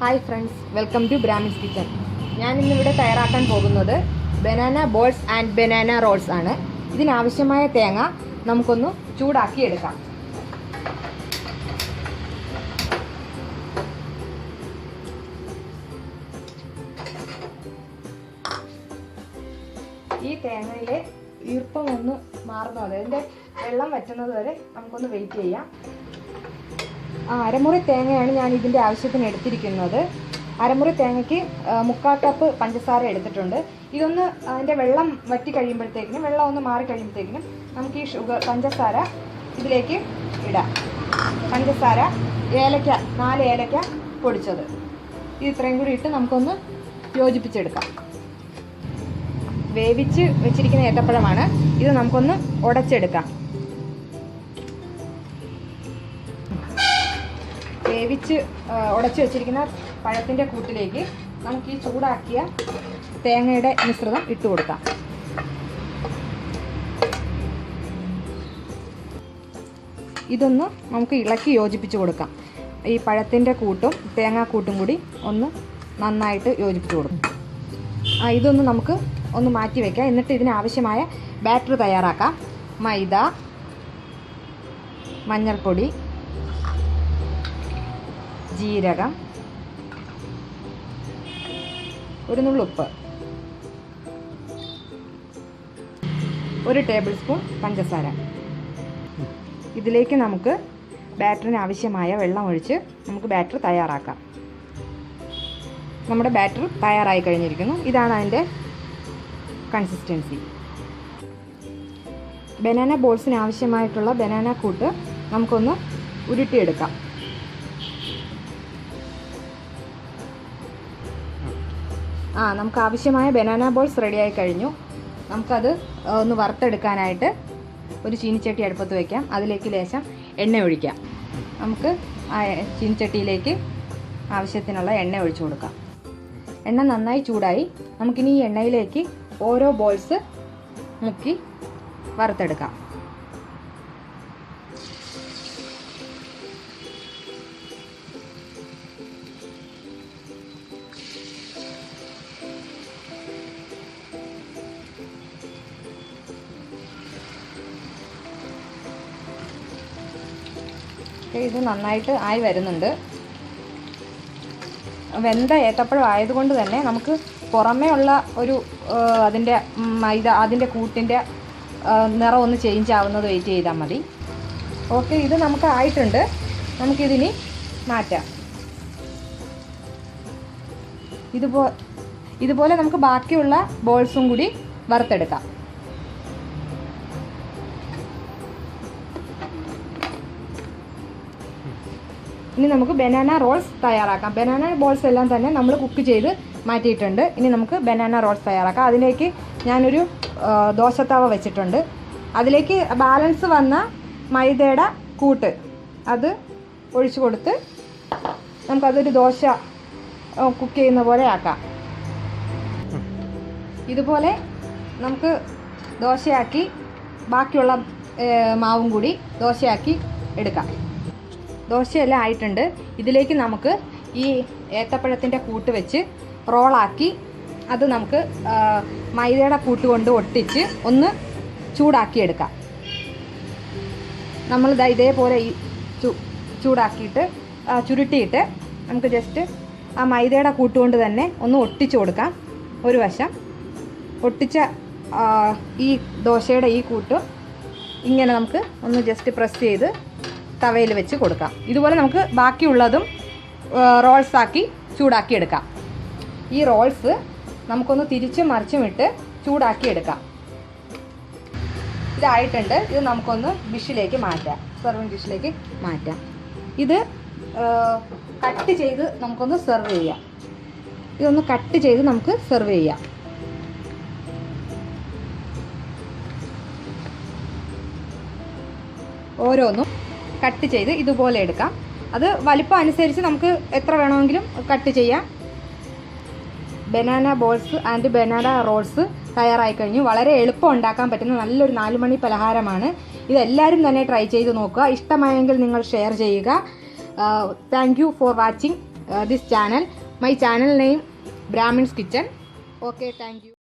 Hi friends welcome to Brahmins kitchen ഞാൻ ഇന്നിവിടെ തയ്യാറാക്കാൻ പോകുന്നത് banana balls and banana rolls ആണ്. ഇതിനാവശ്യമായ തേങ്ങ നമുക്കൊന്ന് ചൂടാക്കി എടുക്കാം. ഈ തേങ്ങയിലെ ഈർപ്പം ഒന്ന് മാറുന്നത് അതായത് വെള്ളം വറ്റുന്നത് വരെ നമുക്കൊന്ന് വെയിറ്റ് ചെയ്യാം. ആ അരമുറി തേങ്ങയാണ് ഞാൻ ഇതിന്റെ ആവശ്യത്തിന് എടുത്തിരിക്കുന്നത്. അരമുറി തേങ്ങയ്ക്ക് മുക്കാൽ കപ്പ് പഞ്ചസാര എടുത്തിട്ടുണ്ട്. ഇതൊന്ന് അതിന്റെ വെള്ളം വറ്റി കഴിയുമ്പോഴത്തേക്കിനും വെള്ളം ഒന്ന് മാറി കഴിയുമ്പോഴത്തേക്കിനും നമുക്ക് ഈ ഷുഗർ പഞ്ചസാര ഇതിലേക്ക് ഇടാം. പഞ്ചസാര ഏലക്ക നാല് ഏലക്ക പൊടിച്ചത്. ഇത് ഇത്രയും കൂടി ഇട്ട് നമുക്കൊന്ന് യോജിപ്പിച്ചെടുക്കാം. വേവിച്ച് വെച്ചിരിക്കുന്ന ഏത്തപ്പഴമാണ്. ഇത് നമുക്കൊന്ന് ഉടച്ചെടുക്കാം. വേവിച്ച് ഉടച്ചു വെച്ചിരിക്കുന്ന പഴത്തിന്റെ കൂട്ടിലേക്ക് നമുക്ക് ഈ ചൂടാക്കിയ തേങ്ങയുടെ മിശ്രിതം ഇട്ട് കൊടുക്കാം. ഇതൊന്ന് നമുക്ക് ഇളക്കി യോജിപ്പിച്ച് കൊടുക്കാം. ഈ പഴത്തിന്റെ കൂട്ടും തേങ്ങാക്കൂട്ടും കൂടി ഒന്ന് നന്നായിട്ട് യോജിപ്പിച്ച് കൊടുക്കും. ആ ഇതൊന്ന് നമുക്ക് ഒന്ന് മാറ്റി വയ്ക്കാം എന്നിട്ട് ഇതിനാവശ്യമായ ബാറ്റർ തയ്യാറാക്കാം. മൈദ മഞ്ഞൾപ്പൊടി ജീരകം ഒരു നുള്ളുപ്പ് ഒരു ടേബിൾ സ്പൂൺ പഞ്ചസാര. ഇതിലേക്ക് നമുക്ക് ബാറ്ററിന് ആവശ്യമായ വെള്ളം ഒഴിച്ച് നമുക്ക് ബാറ്റർ തയ്യാറാക്കാം. നമ്മുടെ ബാറ്റർ തയ്യാറായി കഴിഞ്ഞിരിക്കുന്നു. ഇതാണ് അതിന്റെ കൺസിസ്റ്റൻസി ബനാന ബോൾസിന് ആവശ്യമായിട്ടുള്ള ബനാന കൂട്ട് നമുക്കൊന്ന് ഉരുട്ടിയെടുക്കാം. ആ നമുക്ക് ആവശ്യമായ ബനാന ബോൾസ് റെഡിയായി കഴിഞ്ഞു. നമുക്കത് ഒന്ന് വറുത്തെടുക്കാനായിട്ട് ഒരു ചീനിച്ചട്ടി അടുപ്പത്ത് വയ്ക്കാം അതിലേക്ക് ലേശം എണ്ണ ഒഴിക്കാം. നമുക്ക് ആ ചീനിച്ചട്ടിയിലേക്ക് ആവശ്യത്തിനുള്ള എണ്ണ ഒഴിച്ചു കൊടുക്കാം. എണ്ണ നന്നായി ചൂടായി നമുക്കിനി ഈ എണ്ണയിലേക്ക് ഓരോ ബോൾസ് മുക്കി വറുത്തെടുക്കാം. ഇത് നന്നായിട്ട് ആയി വരുന്നുണ്ട്. വെന്ത ഏത്തപ്പഴം തന്നെ നമുക്ക് പുറമേ ഉള്ള ഒരു അതിന്റെ മൈദ അതിന്റെ കൂട്ടിന്റെ നിറം ഒന്ന് ചേഞ്ച് ആവുന്നത് വെയിറ്റ് ചെയ്താൽ മതി. ഓക്കെ ഇത് നമുക്ക് ആയിട്ടുണ്ട്. നമുക്കിതിനി മാറ്റാം. ഇതുപോ ഇതുപോലെ നമുക്ക് ബാക്കിയുള്ള ബോൾസും കൂടി വറുത്തെടുക്കാം. ഇനി നമുക്ക് ബനാന റോൾസ് തയ്യാറാക്കാം. ബനാന ബോൾസ് എല്ലാം തന്നെ നമ്മൾ കുക്ക് ചെയ്ത് മാറ്റിയിട്ടുണ്ട്. ഇനി നമുക്ക് ബനാന റോൾസ് തയ്യാറാക്കാം. അതിലേക്ക് ഞാനൊരു ദോശത്തവ വെച്ചിട്ടുണ്ട്. അതിലേക്ക് ബാലൻസ് വന്ന മൈദയുടെ കൂട്ട് അത് ഒഴിച്ചു കൊടുത്ത് നമുക്കതൊരു ദോശ കുക്ക് ചെയ്യുന്ന പോലെ ആക്കാം. ഇതുപോലെ നമുക്ക് ദോശയാക്കി ബാക്കിയുള്ള മാവും കൂടി ദോശയാക്കി എടുക്കാം. ദോശയെല്ലാം ആയിട്ടുണ്ട്. ഇതിലേക്ക് നമുക്ക് ഈ ഏത്തപ്പഴത്തിന്റെ കൂട്ട് വെച്ച് റോളാക്കി അത് നമുക്ക് മൈദയുടെ കൂട്ട് കൊണ്ട് ഒട്ടിച്ച് ഒന്ന് ചൂടാക്കിയെടുക്കാം. നമ്മൾ ഇതേപോലെ ഈ ചൂടാക്കിയിട്ട് ചുരുട്ടിയിട്ട് നമുക്ക് ജസ്റ്റ് ആ മൈദയുടെ കൂട്ട് കൊണ്ട് തന്നെ ഒന്ന് ഒട്ടിച്ചു കൊടുക്കാം. ഒരു വശം ഒട്ടിച്ച ഈ ദോശയുടെ ഈ കൂട്ട് ഇങ്ങനെ നമുക്ക് ഒന്ന് ജസ്റ്റ് പ്രസ് ചെയ്ത് തവയിൽ വെച്ച് കൊടുക്കാം. ഇതുപോലെ നമുക്ക് ബാക്കിയുള്ളതും റോൾസ് ആക്കി ചൂടാക്കി എടുക്കാം. ഈ റോൾസ് നമുക്കൊന്ന് തിരിച്ചും മറിച്ചും ഇട്ട് ചൂടാക്കി എടുക്കാം. ഇതായിട്ടുണ്ട്. ഇത് നമുക്കൊന്ന് ഡിഷിലേക്ക് മാറ്റാം. സെർവിങ് ഡിഷിലേക്ക് മാറ്റാം. ഇത് കട്ട് ചെയ്ത് നമുക്കൊന്ന് സെർവ് ചെയ്യാം. ഇതൊന്ന് കട്ട് ചെയ്ത് നമുക്ക് സെർവ് ചെയ്യാം. ഓരോന്നും കട്ട് ചെയ്ത് ഇതുപോലെ എടുക്കാം. അത് വലിപ്പം അനുസരിച്ച് നമുക്ക് എത്ര വേണമെങ്കിലും കട്ട് ചെയ്യാം. Banana balls and banana rolls തയ്യാറായി കഴിഞ്ഞു. വളരെ എളുപ്പം ഉണ്ടാക്കാൻ പറ്റുന്ന നല്ലൊരു നാലുമണി പലഹാരമാണ്. ഇതെല്ലാവരും തന്നെ ട്രൈ ചെയ്ത് നോക്കുക. ഇഷ്ടമായെങ്കിൽ നിങ്ങൾ ഷെയർ ചെയ്യുക. Thank you for watching this channel my channel name Brahmins kitchen okay thank